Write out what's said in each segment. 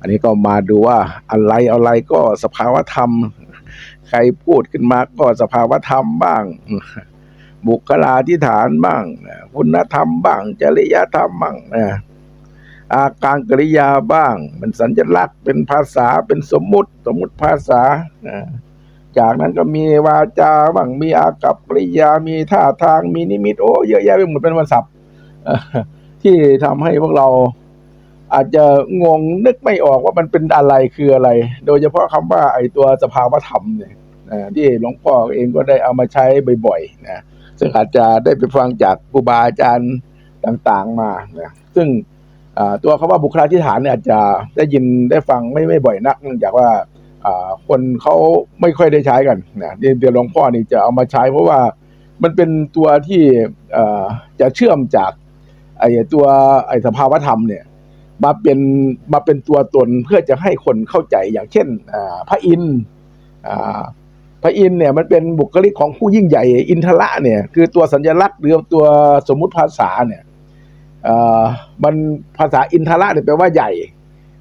อันนี้ก็มาดูว่าอะไรอะไรก็สภาวธรรม ใครพูดขึ้นมาก็สภาวธรรมบ้าง บุคลาธิฐานบ้างคุณธรรมบ้างจริยธรรมบ้างนะอาการกริยาบ้าง เป็นสัญลักษณ์เป็นภาษาเป็นสมมุติสมมุติภาษาจากนั้นก็มีวาจาบ้างมีอากับกริยามีท่าทางมีนิมิตโอ้เยอะแยะไปหมดเป็นวันศัพท์ที่ทำให้พวกเรา อาจจะงงนึกไม่ออกว่ามันเป็นอะไรคืออะไร โดยเฉพาะคำว่าไอ้ตัวสภาวธรรมเนี่ยที่หลวงพ่อเองก็ได้เอามาใช้บ่อยๆนะซึ่งอาจจะได้ไปฟังจากครูบาอาจารย์ต่างๆมานะซึ่งตัวคำว่าบุคลาธิฐานเนี่ยอาจจะได้ยินได้ฟังไม่ไม่บ่อยนักเนื่องจากว่าคนเขาไม่ค่อยได้ใช้กันนะเดี๋ยวหลวงพ่อนี่จะเอามาใช้เพราะว่ามันเป็นตัวที่จะเชื่อมจากไอ้ตัวไอ้สภาวธรรมเนี่ย มาเป็นมาเป็นตัวตนเพื่อจะให้คนเข้าใจอย่างเช่นพระอินทร์พระอินทร์เนี่ยมันเป็นบุคลิกของผู้ยิ่งใหญ่อินทระเนี่ยคือตัวสัญลักษณ์หรือตัวสมมุติภาษาเนี่ยมันภาษาอินทระเนี่ยแปลว่าใหญ่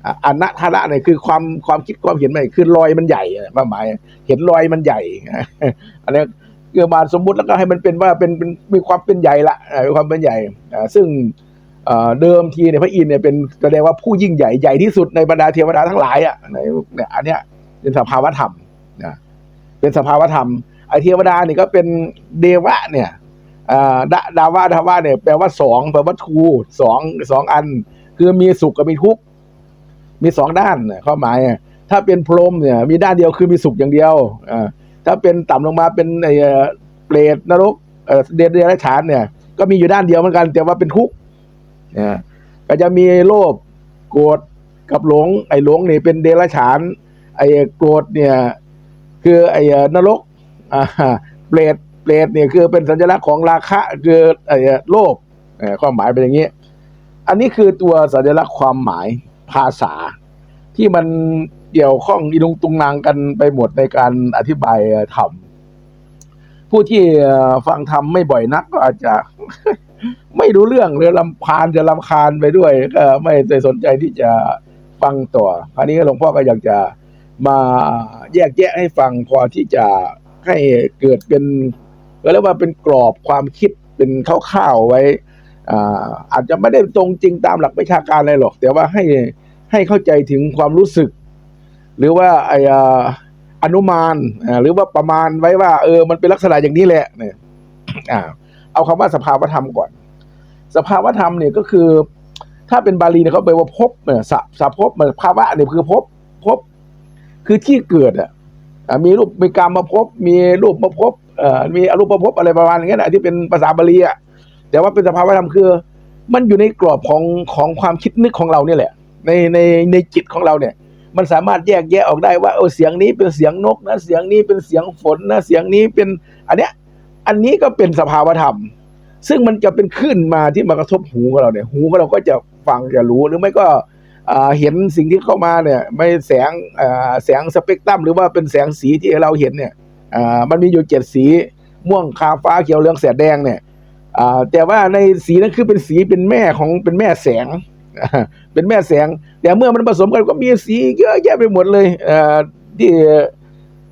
อะอนัทระเนี่ยคือความความคิดความเห็นใหม่คือรอยมันใหญ่อะความหมาย เห็นรอยมันใหญ่อันนี้คือมาสมมุติแล้วก็ให้มันเป็นว่าเป็นมีความเป็นใหญ่ละมีความเป็นใหญ่ซึ่ง เดิมทีเนี่ยพระอินทร์เนี่ยเป็นแสดงว่าผู้ยิ่งใหญ่ใหญ่ที่สุดในบรรดาเทวดาทั้งหลายอะในเนี่ยอันเนี้ยเป็นสภาวธรรมนะเป็นสภาวธรรมไอเทวดาเนี่ยก็เป็นเดวะเนี่ยอ่าดาดาวะดาวะเนี่ยแปลว่าสองแปลว่าทูสองสองอัน คือมีสุขกับมีทุกข์มีสองด้านเนี่ยควาหมายถ้าเป็นพรหมเนี่ย มีด้านเดียวคือมีสุขอย่างเดียวอ่าถ้าเป็นต่ำลงมาเป็นไอเปรตนรกเอ่อเดรัจฉานเนี่ย ก็มีอยู่ด้านเดียวเหมือนกัน แต่ว่าเป็นทุกข์ นะก็จะมีโลภโกรธกับหลง ไอ้หลงนี่เป็นเดรัจฉาน ไอ้โกรธเนี่ย คือไอ้นรกอ่าเปรตเปรตเนี่ยคือเป็นสัญลักษณ์ของราคะคือไอ้โลภเอ่อความหมายเป็นอย่างนี้ อันนี้คือตัวสัญลักษณ์ความหมายภาษา ที่มันเกี่ยวข้องอีลุงตุงนางกันไปหมดในการอธิบายธรรมผู้ที่ฟังธรรมไม่บ่อยนักก็อาจจะ ไม่รู้เรื่องหรือลำพานจะลำคาญไปด้วยก็ไม่ได้สนใจที่จะฟังต่อคราวนี้หลวงพ่อก็อยากจะมาแยกแยะให้ฟังพอที่จะให้เกิดเป็นก็เรียกว่าเป็นกรอบความคิดเป็นคร่าวๆไว้อ่าอาจจะไม่ได้ตรงจริงตามหลักวิชาการอะไรหรอก แต่ว่าให้ให้เข้าใจถึงความรู้สึก หรือว่าไออ่านุมานอ่าหรือว่าประมาณไว้ว่า เออ มันเป็นลักษณะอย่างนี้แหละเนี่ยอ่า เอาคำว่าสภาวธรรมก่อน สภาวธรรมเนี่ยก็คือ ถ้าเป็นบาลีเนี่ยเขาแปลว่าภพเนี่ยสะสะภพเนี่ยภาวะเนี่ยคือพภพบคือที่เกิดอะมีรูปมีกรรมมาภพมีรูปมาพเอ่อมีอรูปภพบอะไรประมาณอย่างเงี้ยนะที่เป็นภาษาบาลีอะแต่ว่าเป็นสภาวธรรมคือ มันอยู่ในกรอบของของความคิดนึกของเราเนี่ยแหละ ในในในจิตของเราเนี่ยมันสามารถแยกแยะออกได้ว่าเออเสียงนี้เป็นเสียงนกนะเสียงนี้เป็นเสียงฝนนะเสียงนี้เป็นอันเนี้ย อันนี้ก็เป็นสภาวธรรม ซึ่งมันจะเป็นคลื่นมาที่มากระทบหูของเราเนี่ย หูของเราก็จะฟังจะรู้หรือไม่ก็อ่าเห็นสิ่งที่เข้ามาเนี่ย ไม่แสงอ่าแสงสเปกตรัมหรือว่าเป็นแสงสีที่เราเห็นเนี่ยอ่ามันมีอยู่เจ็ดสีม่วงคาฟ้าเขียวเหลืองแสดแดงเนี่ยอ่าแต่ว่าในสีนั้นคือเป็นสีเป็นแม่ของเป็นแม่แสง เป็นแม่แสง แต่เมื่อมันผสมกันก็มีสีเยอะแยะไปหมดเลยอ่อที่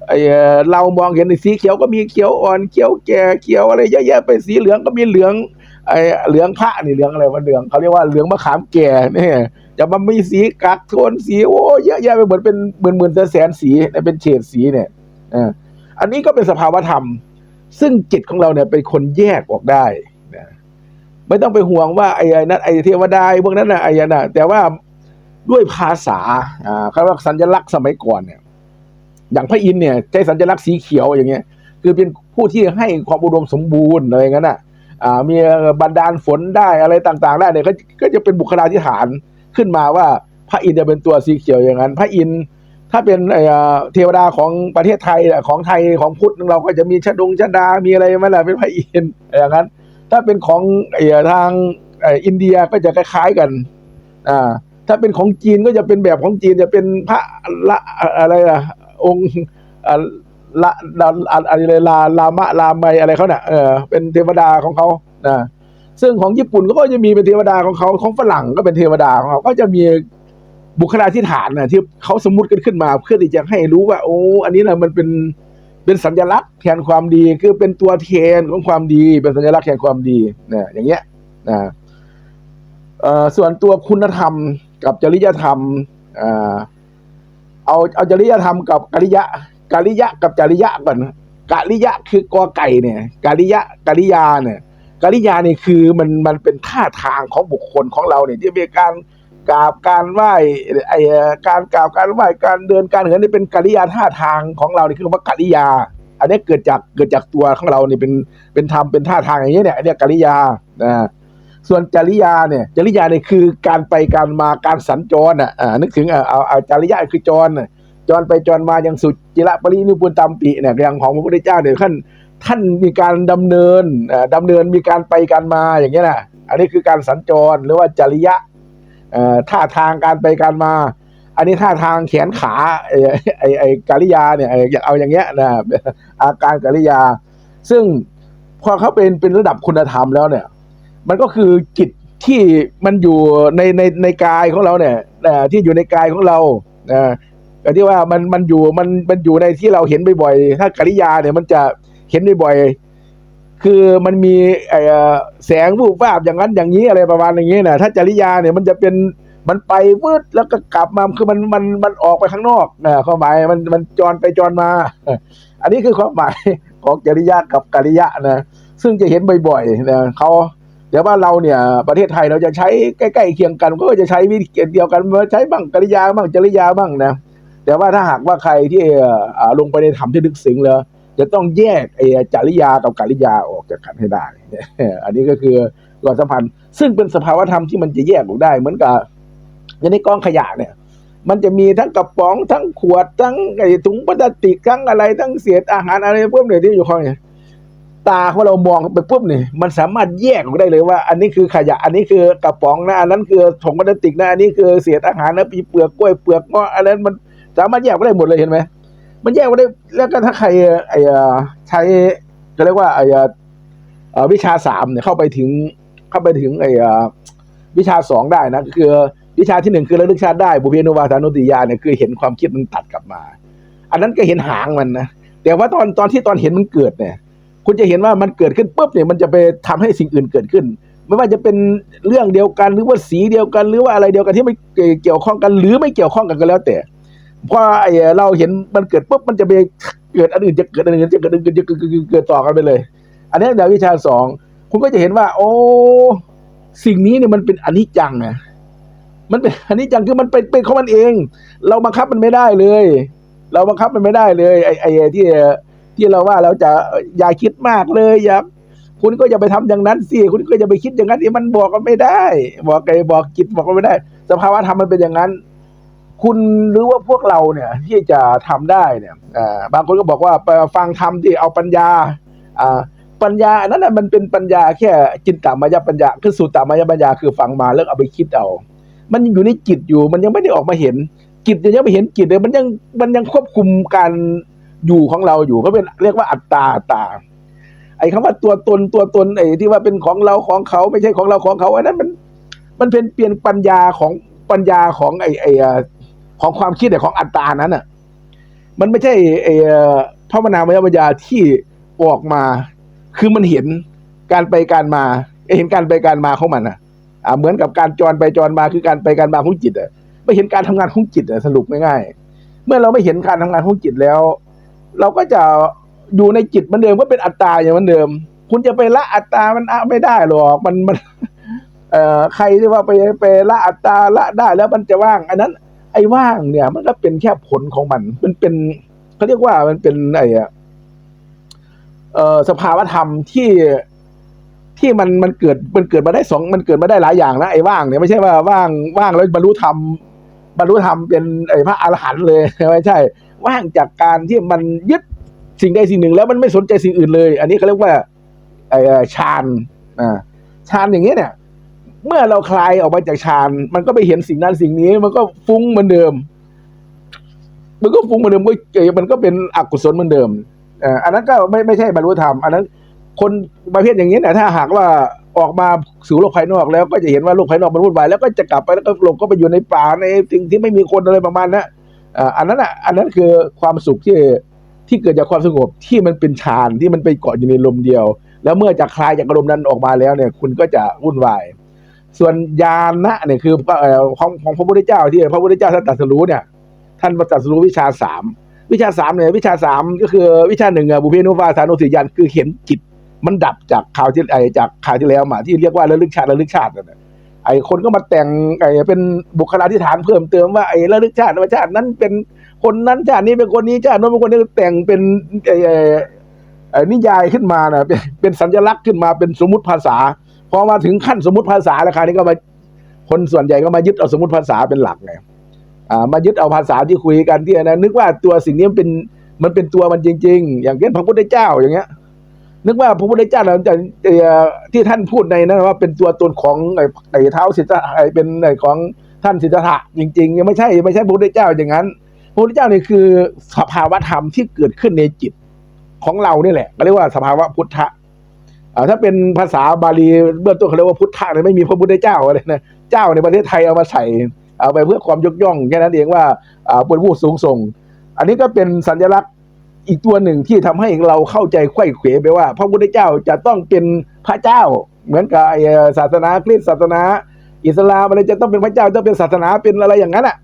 เอ่อเรามองเห็นสีเขียวก็มีเขียวอ่อนเขียวแก่เขียวอะไรเยอะแยะไปสีเหลืองก็มีเหลืองไอ้เหลืองพระนี่เหลืองอะไรวะเหลืองเขาเรียกว่าเหลืองมะขามแก่เนี่ยจะมามีสีกักโทนสีโอ้เยอะแยะไปหมดเป็นหมื่นหมื่นแสนสีเนี่ยเป็นเฉดสีเนี่ยออันนี้ก็เป็นสภาวธรรม ซึ่งจิตของเราเนี่ยเป็นคนแยกออกได้นะไม่ต้องไปห่วงว่าไอ้นั้นไอ้เทวดาพวกนั้นนะไอ้นั่นนะแต่ว่าด้วยภาษาอ่าเขาเรียกว่าสัญลักษณ์สมัยก่อนเนี่ย อย่างพระอินเนี่ยใช้สัญลักษณ์สีเขียวอย่างเงี้ย คือเป็นผู้ที่ให้ความอุดมสมบูรณ์อะไรอย่างนั้นอะอ่ามีบันดาลฝนได้อะไรต่างๆได้เนี่ยก็ก็จะเป็นบุคลาธิฐานขึ้นมาว่าพระอินจะเป็นตัวสีเขียวอย่างนั้น พระอินถ้าเป็นเทวดาของประเทศไทยของไทยของพุทธเราก็จะมีชดงชดา มีอะไรมาแหละเป็นพระอินอย่างนั้น ถ้าเป็นของอทางอินเดียก็จะคล้ายๆกันอ่าถ้าเป็นของจีนก็จะเป็นแบบของจีนจะเป็นพระละอะไรอะ องค์ละละอะไรลาลามะลาไมอะไรเขาเนี่ยเออเป็นเทวดาของเขานะซึ่งของญี่ปุ่นก็จะมีเป็นเทวดาของเขาของฝรั่งก็เป็นเทวดาของเขาก็จะมีบุคลาธิฐานนะที่เขาสมมติกันขึ้นมา เพื่อที่จะให้รู้ว่า โอ้ อันนี้นะมันเป็นเป็นสัญลักษณ์แทนความดีคือเป็นตัวแทนของความดี เป็นสัญลักษณ์แทนความดีนะอย่างเงี้ยนะเออส่วนตัวคุณธรรมกับจริยธรรมอ่า เอาเอาจริยธรรมกับกริยะกริยะกับจริยะก่อนกริยะคือกอไก่เนี่ยกริยะกริยาเนี่ยกริยาเนี่ยคือมันมันเป็นท่าทางของบุคคลของเราเนี่ยที่มีการกราบการไหว้ไอ้การกราบการไหว้การเดินการเหินนี่เป็นกริยาท่าทางของเรานี่คือว่ากริยา อันนี้เกิดจากเกิดจากตัวของเรานี่เป็นเป็นธรรมเป็นท่าทางอย่างเงี้ยเนี่ยอันนี้กริยานะ ส่วนจริยาเนี่ยจริยาเนี่ยคือการไปการมาการสัญจรอะอ่านึกถึงเอาเอาจริยาคือจรน่ะจรไปจรมาอย่างสุจิระปรินิพุนตัมปิเนี่ยอย่างของพระพุทธเจ้าเนี่ยท่านท่านมีการดำเนินอ่าดำเนินมีการไปการมาอย่างเงี้ยนะอันนี้คือการสัญจรหรือว่าจริยะท่าทางการไปการมา อันนี้ท่าทางแขนขาไอ้ไอ้ไอ้กริยาเนี่ยอยากเอาอย่างเงี้ยนะอาการกริยา ซึ่งพอเขาเป็นเป็นระดับคุณธรรมแล้วเนี่ย มันก็คือจิตที่มันอยู่ในในในกายของเราเนี่ยที่อยู่ในกายของเรานะแต่ที่ว่ามันมันอยู่มันมันอยู่ในที่เราเห็นบ่อยๆถ้ากริยาเนี่ยมันจะเห็นบ่อยๆคือมันมีเอ่อแสงวูบวาบอย่างนั้นอย่างนี้อะไรประมาณอย่างนี้นะถ้าจริยาเนี่ยมันจะเป็นมันไปวืดแล้วก็กลับมาคือมันมันมันออกไปข้างนอกนะความหมายมันมันจรไปจรมา อันนี้คือความหมายของจริยากับกริยะนะซึ่งจะเห็นบ่อยๆนะเขา แต่ว่าเราเนี่ยประเทศไทยเราจะใช้ใกล้ๆเคียงกันก็จะใช้วิธีเดียวกันใช้บ้างกริยาบ้างจริยาบ้างนะแต่ว่าถ้าหากว่าใครที่ลงไปในธรรมที่ลึกซึ้งแล้วจะต้องแยกไอ้จริยากับกริยาออกจากกันให้ได้ อันนี้ก็คือก่อนสัมพันธ์ ซึ่งเป็นสภาวธรรมที่มันจะแยกออกได้ เหมือนกับอย่างในกองขยะเนี่ย มันจะมีทั้งกระป๋องทั้งขวดทั้งไอ้ถุงพลาสติกทั้งอะไรทั้งเศษอาหารอะไรพวกเนี่ยที่อยู่ข้างเนี่ย ตาของเรามองไปปุ๊บเนี่ยมันสามารถแยกออกได้เลยว่า อันนี้คือขยะ อันนี้คือกระป๋องนะอันนั้นคือถุงพลาสติกนะอันนี้คือเศษอาหารนะปีเปลือกกล้วยเปลือกเงาะอันนั้นมันสามารถแยกได้หมดเลยเห็นไหมมันแยกไม่ได้แล้วก็ถ้าใครไอ้ใช้ก็เรียกว่าไอ้วิชาสามเนี่ยเข้าไปถึงเข้าไปถึงไอ้วิชาสองได้นะคือวิชาที่หนึ่งคือระลึกชาติได้บุพเพนุวาทานุติยาเนี่ยคือเห็นความคิดมันตัดกลับมา อันนั้นก็เห็นหางมันนะแต่ว่าตอนตอนที่ตอนเห็นมันเกิดเนี่ย คุณจะเห็นว่ามันเกิดขึ้นปุ๊บเนี่ยมันจะไปทำให้สิ่งอื่นเกิดขึ้น ไม่ว่าจะเป็นเรื่องเดียวกันหรือว่าสีเดียวกัน หรือว่าอะไรเดียวกันที่ไม่เกี่ยวข้องกัน หรือไม่เกี่ยวข้องกันก็แล้วแต่พอไอ้เราเห็นมันเกิดปุ๊บมันจะไปเกิดอันอื่นจะเกิดอันอื่นจะเกิดอันอื่นจะเกิดเกิดต่อกันไปเลย อันนี้เดี๋ยววิชาสองคุณก็จะเห็นว่า โอ้สิ่งนี้เนี่ยมันเป็นอนิจจังนะมันเป็นอนิจจังคือมันเป็นเป็นของมันเอง เราบังคับมันไม่ได้เลย เราบังคับมันไม่ได้เลยไอ้ไอ้ที่ ที่เราว่าเราจะอย่าคิดมากเลยอย่าคุณก็อย่าไปทำอย่างนั้นสิคุณก็อย่าไปคิดอย่างนั้นที่มันบอกกันไม่ได้ บอกไงบอกจิตบอกกันไม่ได้ สภาวะธรรมมันเป็นอย่างนั้น คุณหรือว่าพวกเราเนี่ย ที่จะทำได้เนี่ยบางคนก็บอกว่าไปฟังธรรมที่เอาปัญญาปัญญาอันนั้นน่ะมันเป็นปัญญาแค่จินตามายปัญญา คือสุตตามายปัญญาคือฟังมาแล้วเอาไปคิดเอา มันยังอยู่ในจิตอยู่ มันยังไม่ได้ออกมาเห็นจิตยังไม่เห็นจิตเลยมันยังมันยังควบคุมการ อยู่ของเราอยู่ก็เป็นเรียกว่าอัตตาอัตตา ไอ้คำว่าตัวตนตัวตนไอ้ที่ว่าเป็นของเราของเขาไม่ใช่ของเราของเขาอันนั้นมัน มันเป็นเปลี่ยนปัญญาของปัญญาของไอ้ไอ้ของความคิดแต่ของอัตตานั้นอะ มันไม่ใช่ไอ้เอ่อพระมนามยปัญญาที่ออกมา คือมันเห็นการไปการมา เห็นการไปการมาของมันอะอ่าเหมือนกับการจรไปจรมาคือการไปการมาของจิตอะไม่เห็นการทำงานของจิตอะสรุปง่ายๆเมื่อเราไม่เห็นการทำงานของจิตแล้ว เราก็จะอยู่ในจิตมือนเดิมก็เป็นอัตตาอย่างมือนเดิม คุณจะไปละอัตตามันอะไม่ได้หรอกมันมันเอ่อใครที่ว่าไปไปละอัตตาละได้แล้วมันจะว่าง อันนั้น ไอ้ว่างเนี่ย มันก็เป็นแค่ผลของมัน มันเป็นเขาเรียกว่ามันเป็นไอ้อะเอ่อสภาวธรรมที่ที่มันมันเกิดมันเกิดมาได้สองมันเกิดมาได้หลายอย่างนะไอ้ว่างเนี่ยไม่ใช่ว่าว่างว่างแล้วบรรลุธรรมบรรลุธรรมเป็นไอ้พระอรหันต์เลยไม่ใช่ ว่างจากการที่มันยึดสิ่งใดสิ่งหนึ่ง แล้วมันไม่สนใจสิ่งอื่นเลย อันนี้เขาเรียกว่าไอ้ฌานอ่าฌานอย่างเงี้ยเนี่ย เมื่อเราคลายออกมาจากฌานมันก็ไปเห็นสิ่งนั้นสิ่งนี้ มันก็ฟุ้งเหมือนเดิม มันก็ฟุ้งเหมือนเดิมก็เกมันก็เป็นอกุศลเหมือนเดิมอ่ออันนั้นก็ไม่ไม่ใช่บรรลุธรรมอันนั้นคนประเภทอย่างนี้เนี่ยถ้าหากว่าออกมาสู่โลกภายนอกแล้วก็จะเห็นว่าโลกภายนอกมันวุ่นวายแล้วก็จะกลับไปแล้วก็หลงก็ไปอยู่ในป่าในสิ่งที่ไม่มีคนอะไรประมาณนั้น อ่าอันนั้นอะอันนั้นคือความสุขที่ที่เกิดจากความสงบที่มันเป็นฌานที่มันไปเกาะอยู่ในลมเดียว แล้วเมื่อจะคลายจากอารมณ์นั้นออกมาแล้วเนี่ย คุณก็จะวุ่นวาย ส่วนญาณะเนี่ยคือของของพระพุทธเจ้าที่พระพุทธเจ้าท่านตรัสรู้เนี่ย ท่านตรัสรู้วิชาสามวิชาสามเนี่ยวิชาสามก็คือวิชาหนึ่งอะบุเพนุวาสานุสิยานคือเห็นจิตมันดับจากข่าวที่ไอจากข่าวที่แล้วมาที่เรียกว่าระลึกชาติระลึกชาตินั่นน่ะ ไอ้คนก็มาแต่งไอ้เป็นบุคลาธิฐานเพิ่มเติมว่าไอ้ระลึกชาติว่าชาตินั้นเป็นคนนั้นชาตินี้เป็นคนนี้ชาตินั้นเป็นคนนี้แต่งเป็นไอไอ้นิยายขึ้นมานะเป็นเป็นสัญลักษณ์ขึ้นมาเป็นสมมติภาษาพอมาถึงขั้นสมมติภาษาแล้วคราวนี้ก็มาคนส่วนใหญ่ก็มายึดเอาสมมติภาษาเป็นหลักไงอ่ามายึดเอาภาษาที่คุยกันที่นนั้นนึกว่าตัวสิ่งนี้มันเป็นมันเป็นตัวมันจริง ๆ อย่างเช่นพระพุทธเจ้าอย่างเงี้ย นึกว่าพระพุทธเจ้าเราจะที่ท่านพูดในนั้นว่าเป็นตัวตนของไอ้เท้าสิทธะไอ้เป็นไอ้ของท่านสิทธะจริง ๆ ยังไม่ใช่ไม่ใช่พระพุทธเจ้าอย่างนั้นพระพุทธเจ้านี่คือสภาวะธรรมที่เกิดขึ้นในจิตของเรานี่แหละก็เรียกว่าสภาวะพุทธะถ้าเป็นภาษาบาลีเบื้องต้นเขาเรียกว่าพุทธะเนี่ยไม่มีพระพุทธเจ้าอะไรนะเจ้าในประเทศไทยเอามาใส่เอาไปเพื่อความยกย่องแค่นั้นเองว่าอ่าเป็นผู้สูงส่ง อันนี้ก็เป็นสัญลักษณ์ อีกตัวหนึ่งที่ทำให้เราเข้าใจไขว้เขวไปว่า พระพุทธเจ้าจะต้องเป็นพระเจ้า เหมือนกับไอ้ศาสนาคริสต์ศาสนา อิสลามอะไรจะต้องเป็นพระเจ้าต้องเป็นศาสนาเป็นอะไรอย่างนั้นอะ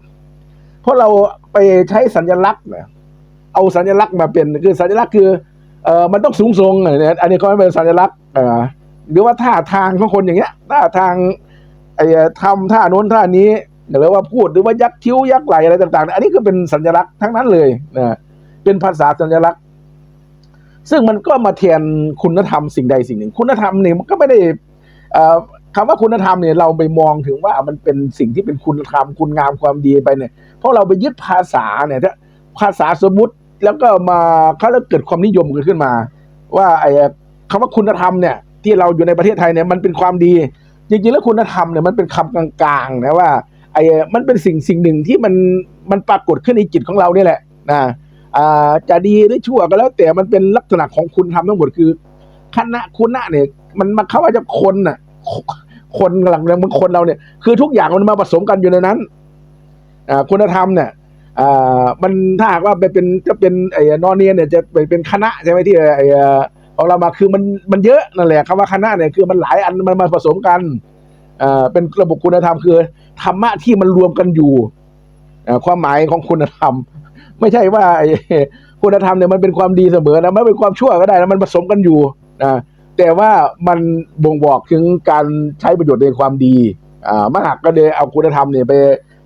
เพราะเราไปใช้สัญลักษณ์นะเอาสัญลักษณ์มาเป็นคือสัญลักษณ์คือเอ่อมันต้องสูงทรงอะไรเนี่ยอันนี้ก็ไม่เป็นสัญลักษณ์เอ่อหรือว่าท่าทางของคนอย่างเงี้ยท่าทางไอ้ทำท่าโน้นท่านี้หรือว่าพูดหรือว่ายักคิ้วยักไหลอะไรต่างๆ อันนี้ก็เป็นสัญลักษณ์ทั้งนั้นเลยนะ เป็นภาษาสัญลักษณ์ ซึ่งมันก็มาแทนคุณธรรมสิ่งใดสิ่งหนึ่ง คุณธรรมเนี่ยมันก็ไม่ได้คำว่าคุณธรรมเนี่ยเราไปมองถึงว่ามันเป็นสิ่งที่เป็นคุณธรรมคุณงามความดีไปเนี่ย เพราะเราไปยึดภาษาเนี่ยถ้าภาษาสมมติแล้วก็มาเขาแล้วเกิดความนิยมกันขึ้นมา ว่าไอ้คำว่าคุณธรรมเนี่ย ที่เราอยู่ในประเทศไทยเนี่ยมันเป็นความดี จริงๆแล้วคุณธรรมเนี่ยมันเป็นคำกลางๆนะว่าไอ้มันเป็นสิ่งสิ่งหนึ่งที่มันมันปรากฏขึ้นในจิตของเราเนี่ยแหละนะ จะดีหรือชั่วก็แล้ว แต่มันเป็นลักษณะของคุณธรรมทั้งหมดคือคณะคุณะเนี่ย มันมาเข้าว่าจะคนน่ะ คนหลังมันคนเราเนี่ย คือทุกอย่างมันมาผสมกันอยู่ในนั้นอคุณธรรมเนี่ยมันถ้าหากว่าไปเป็นจะเป็นไอ้นอนเนียเนี่ยจะไปเป็นคณะใช่ไหมที่ไอ้เอ่อของเรามาคือมันมันเยอะนั่นแหละคำว่าคณะเนี่ยคือมันหลายอันมันมาผสมกันอ่าเป็นระบบคุณธรรมคือธรรมะที่มันรวมกันอยู่ความหมายของคุณธรรม ไม่ใช่ว่าคุณธรรมเนี่ยมันเป็นความดีเสมอนะมันเป็นความชั่วก็ได้นะมันผสมกันอยู่นะแต่ว่ามันบ่งบอกถึงการใช้ประโยชน์ในความดีอ่ามหากก็เลยเอาคุณธรรมเนี่ยไป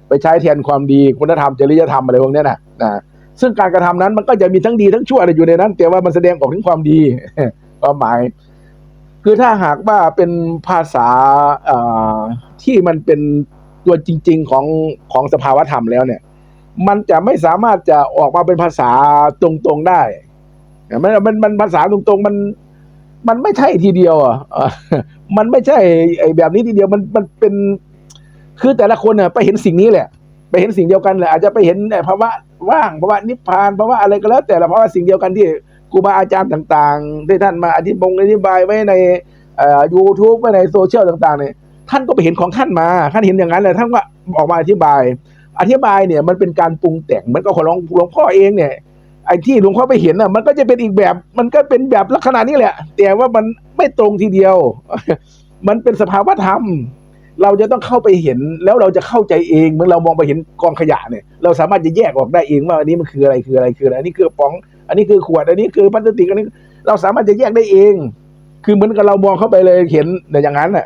ไปใช้แทนความดีคุณธรรมจริยธรรมอะไรพวกนี้นะนะซึ่งการกระทำนั้นมันก็จะมีทั้งดีทั้งชั่วอะไรอยู่ในนั้น แต่ว่ามันแสดงออกถึงความดีความหมาย คือถ้าหากว่าเป็นภาษาอ่อที่มันเป็นตัวจริง ๆของของสภาวธรรมแล้วเนี่ย มันจะไม่สามารถจะออกมาเป็นภาษาตรงๆได้มันมันมันภาษาตรงๆมันมันไม่ใช่ทีเดียวอะมันไม่ใช่ไอ้แบบนี้ทีเดียวมันมันเป็น คือแต่ละคนเนี่ยไปเห็นสิ่งนี้แหละ ไปเห็นสิ่งเดียวกันแหละอาจจะไปเห็นแต่ภาวะว่างภาวะนิพพานภาวะอะไรก็แล้ว แต่ละภาวะสิ่งเดียวกันที่ครูบาอาจารย์ต่างๆที่ท่านมาอธิบงอธิบายไว้ในยูทูบไว้ในโซเชียลต่างๆเนี่ยท่านก็ไปเห็นของท่านมาท่านเห็นอย่างนั้นเลยท่านก็ออกมาอธิบาย อธิบายเนี่ยมันเป็นการปรุงแต่งเหมือนกับของหลวงหลวงพ่อเองเนี่ยไอ้ที่หลวงพ่อไปเห็นน่ะมันก็จะเป็นอีกแบบ มันก็เป็นแบบลักษณะนี้แหละ แต่ว่ามันไม่ตรงทีเดียว มันเป็นสภาวะธรรม เราจะต้องเข้าไปเห็นแล้วเราจะเข้าใจเองเมื่อเรามองไปเห็นกองขยะเนี่ย เราสามารถจะแยกออกได้เองว่าอันนี้มันคืออะไรคืออะไรคืออะไรอันนี้คือป๋อง อันนี้คือขวด อันนี้คือพลาสติกอันนี้ เราสามารถจะแยกได้เอง คือเหมือนกับเรามองเข้าไปเลยเห็นแต่อย่างนั้นน่ะ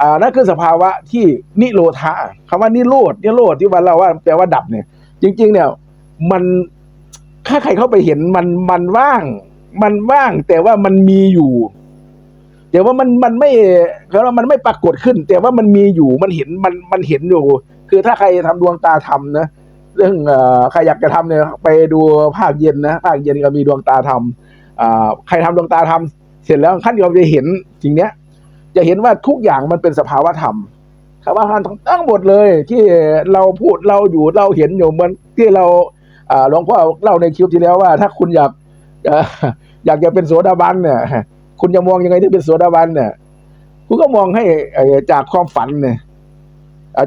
อ่านั่นคือสภาวะที่นิโรธาคำว่านิโรธนิโรธที่วันเราว่าแปลว่าดับเนี่ย จริง ๆ เนี่ย มันถ้าใครเข้าไปเห็นมันมันว่าง มันว่าง แต่ว่ามันมีอยู่ แต่ว่ามันมันไม่เขาว่ามันไม่ปรากฏขึ้น แต่ว่ามันมีอยู่มันเห็นมันมันเห็นอยู่ คือถ้าใครทำดวงตาทำนะเรื่องเอ่อใครอยากจะทำเนี่ยไปดูภาคเย็นนะภาคเย็นก็มีดวงตาทำอ่าใครทำดวงตาทำเสร็จแล้วขั้นเดียวจะเห็นสิ่งเนี้ย จะเห็นว่าทุกอย่างมันเป็นสภาวะธรรมสภาวะธรรมทั้งหมดเลย ที่เราพูดเราอยู่เราเห็นอยู่เหมือนที่เราหลวงพ่อเล่าในคลิปที่แล้วว่า ถ้าคุณอยากอยากจะเป็นโสดาบันเนี่ยคุณจะมองยังไงที่เป็นโสดาบันเนี่ยคุณก็มองให้อ่อจากความฝันเนี่ย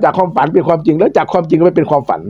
จากความฝันเป็นความจริงแล้วจากความจริงก็ไม่เป็นความฝัน